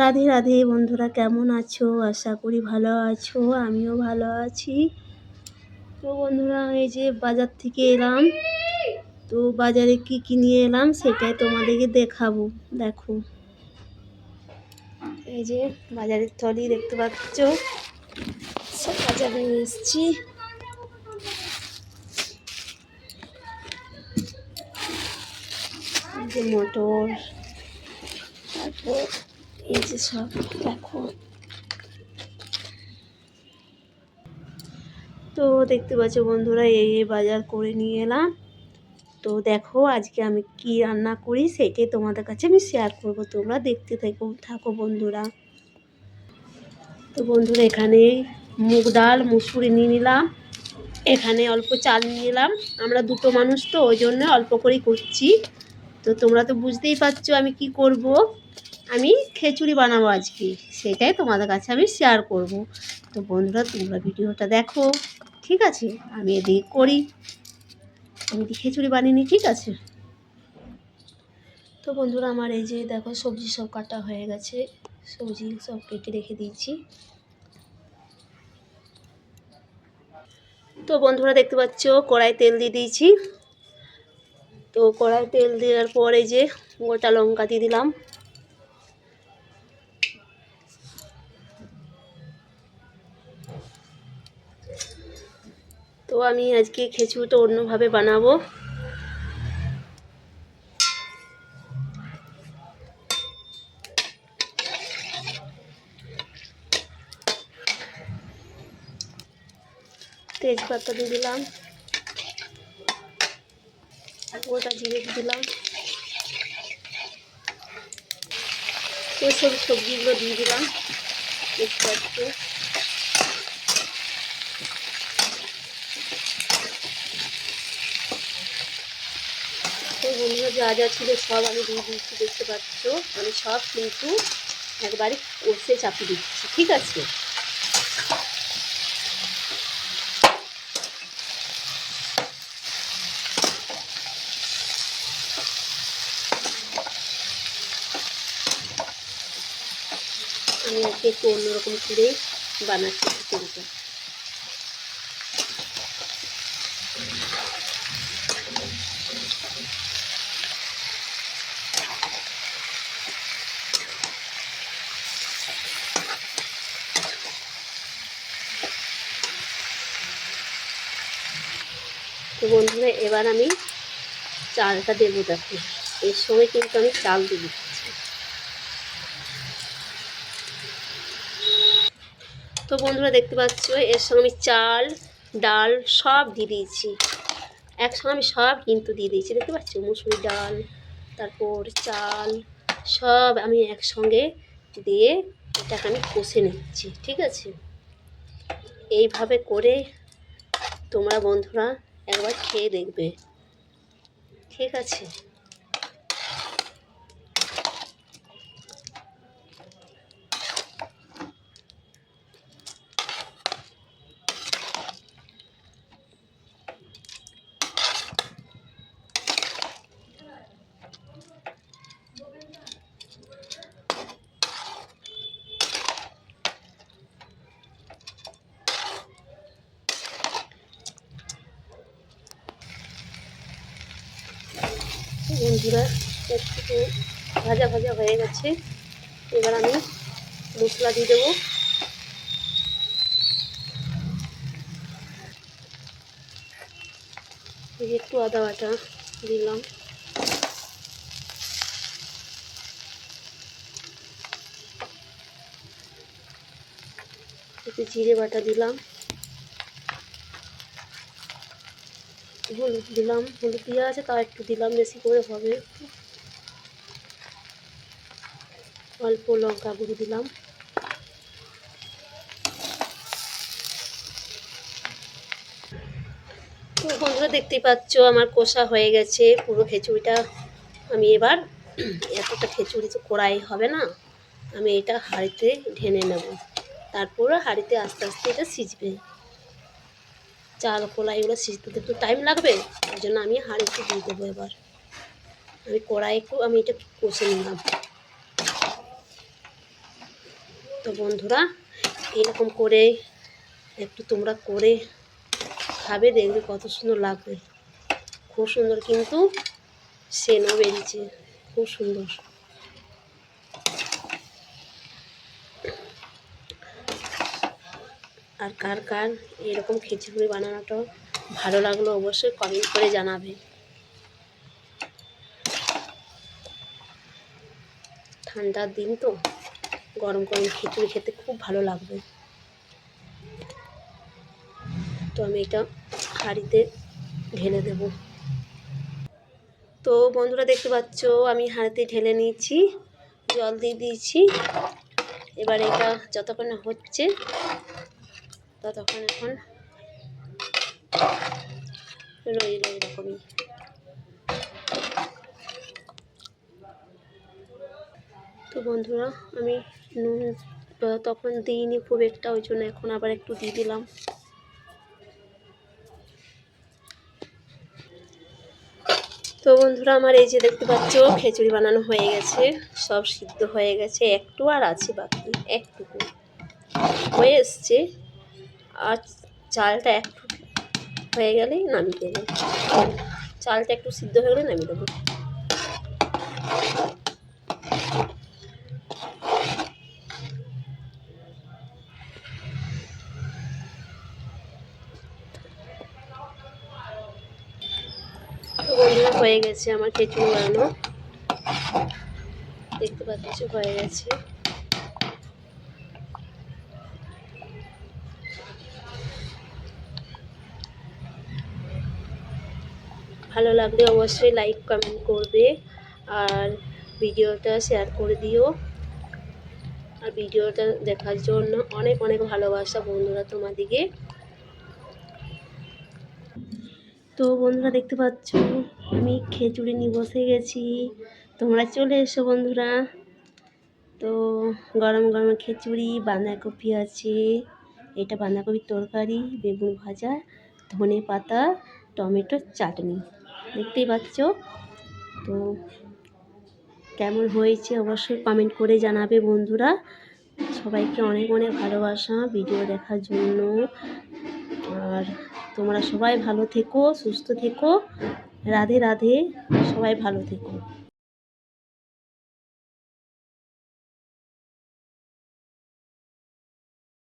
রাধে রাধে বন্ধুরা কেমন আছো? আশা করি ভালো আছো, আমিও ভালো আছি। তো বন্ধুরা, এই যে বাজার থেকে এলাম। তো বাজারে কি কি নিয়ে এলাম সেটাই তোমাদেরকে দেখাবো। দেখো। এই যে বাজারের থলি দেখতে পাচ্ছ। সব বাজারে নিয়ে এসেছি যে মটর, তারপর এই যে সব, দেখো। তো দেখতে পাচ্ছ বন্ধুরা, এই এই বাজার করে নিয়ে এলাম। তো দেখো, আজকে আমি কি রান্না করি সেটাই তোমাদের কাছে আমি শেয়ার করব। তোমরা দেখতে থাকো থাকো বন্ধুরা। তো বন্ধুরা, এখানে মুগ ডাল, মুসুরি নিয়ে নিলাম। এখানে অল্প চাল নিয়ে নিলাম আমরা দুটো মানুষ তো, ওই জন্য অল্প করেই করছি। তো তোমরা তো বুঝতেই পারছ আমি কি করব। আমি খিচুড়ি বানাবো আজকে। সেটাই তোমাদের কাছে আমি শেয়ার করব। তো বন্ধুরা, তোমরা ভিডিওটা দেখো, ঠিক আছে? আমি এদিকে করি। আমি কি খিচুড়ি বানিয়ে ঠিক আছে? তো বন্ধুরা, আমার এই যে দেখো, সবজি সব কাটা হয়ে গেছে। সবজি সব কেটে রেখে দিয়েছি। তো বন্ধুরা, দেখতে পাচ্ছ, কড়াই তেল দিয়ে দিয়েছি। তো কড়াই তেল দেওয়ার পরে যে গোটা লঙ্কা দিয়ে দিলাম। তো আমি আজকে খিচুড়িটা অন্যভাবে বানাবো। তেজপাতা দিয়ে দিলাম। গোটা জিরে দিয়ে দিলাম। তো সব সবজিগুলো দিয়ে দিলাম। পাচ্ছি বন্ধুরা যা যা ছিল সব আমি দিয়ে দিচ্ছি দেখতে পাচ্ছ? আমি সব কিন্তু একবারে কষে চাপিয়ে দিচ্ছি, ঠিক আছে? আমি আজকে একটু অন্যরকম করে বানাচ্ছি খিচুড়িটা তো বন্ধুরা, এবার আমি চালটা দেবো দেখো। এর সময় কিন্তু আমি চাল দিয়ে দিচ্ছি। তো বন্ধুরা, দেখতে পাচ্ছ? এর সঙ্গে আমি চাল, ডাল সব দিয়ে দিয়েছি। একসঙ্গে আমি সব কিন্তু দিয়ে দিয়েছি। দেখতে পাচ্ছ? মুসুরি ডাল, তারপর চাল, সব আমি একসঙ্গে দিয়ে এটাকে আমি কষে নিচ্ছি। ঠিক আছে? এইভাবে করে তোমরা বন্ধুরা একবার খেয়ে দেখবে। ঠিক আছে। বন্ধুরা একটু ভাজা ভাজা হয়ে গেছে। এবার আমি মশলা দিয়ে দেবো। একটু আদা বাটা দিলাম। একটু জিরে বাটা দিলাম। হলুদ দিলাম, হলুদ দেওয়া আছে, তাও একটু দিলাম, বেশি করে হবে। অল্প লঙ্কা গুঁড়ো দিলাম। তো বন্ধুরা, দেখতেই পাচ্ছ, আমার কষা হয়ে গেছে, পুরো খিচুড়িটা। আমি এবার এতটা খিচুড়ি তো কড়াই হবে না, আমি এটা হাঁড়িতে ঢেনে নেব। তারপরে হাঁড়িতে আস্তে আস্তে এটা সিজবে। চাল কলা এগুলো সিজতে তো একটু টাইম লাগবে। ওই জন্য আমি হাঁড়িতে দিয়ে দেবো এবার। আমি কড়াই একটু, আমি এটা কষে নিলাম। তো বন্ধুরা, এরকম করে একটু তোমরা করে খাবে, দেখবে কত সুন্দর লাগবে। খুব সুন্দর কিন্তু সেনও বেরিয়েছে। খুব সুন্দর। আর কার কার এরকম খিচুড়ি বানানোটা ভালো লাগল অবশ্যই কমেন্ট করে জানাবে। ঠান্ডার দিন তো, গরম গরম খিচুড়ি খেতে খুব ভালো লাগবে। তো আমি এটা হাঁড়িতে ঢেলে দেব। তো বন্ধুরা দেখতে পাচ্ছ, আমি হাঁড়িতে ঢেলে নিয়েছি, জল দিয়ে দিয়েছি। এবার এটা যতক্ষণ না হচ্ছে তখন এখন রইল এরকমই। তো বন্ধুরা, আমি নুন তখন দিইনি খুব একটা, ওই জন্য এখন আবার একটু দিয়ে দিলাম। তো বন্ধুরা, আমার এই যে দেখতে পাচ্ছ, খিচুড়ি বানানো হয়ে গেছে, সব সিদ্ধ হয়ে গেছে, একটু আর আছে বাকি, একটুকু। হয়ে এসছে। আর চালটা একটু হয়ে গেলেই নামিয়ে দেবো। চালটা একটু সিদ্ধ হয়ে গেলে নামিয়ে দেবো। বন্ধুরা, হয়ে গেছে আমার খিচুড়ি বানানো। দেখতে পাচ্ছি, হয়ে গেছে। ভালো লাগলে অবশ্যই লাইক কমেন্ট করবে আর ভিডিওটা শেয়ার করে দিও। আর ভিডিওটা দেখার জন্য অনেক অনেক ভালোবাসা বন্ধুরা তোমাদিকে তো বন্ধুরা দেখতে পাচ্ছ, আমি খিচুড়ি নিয়ে বসে গেছি। তোমরা চলে এসো বন্ধুরা। তো গরম গরম খিচুড়ি বাঁধাকপি আছে। এটা বাঁধাকপির তরকারি, বেগুন ভাজা, ধনে পাতা টমেটোর চাটনি। দেখতেই পাচ্ছ। তো কেমন হয়েছে অবশ্যই কমেন্ট করে জানাবে বন্ধুরা। সবাইকে অনেক অনেক ভালোবাসা ভিডিও দেখার জন্য। আর তোমরা সবাই ভালো থেকো, সুস্থ থেকো। রাধে রাধে, সবাই ভালো থেকো।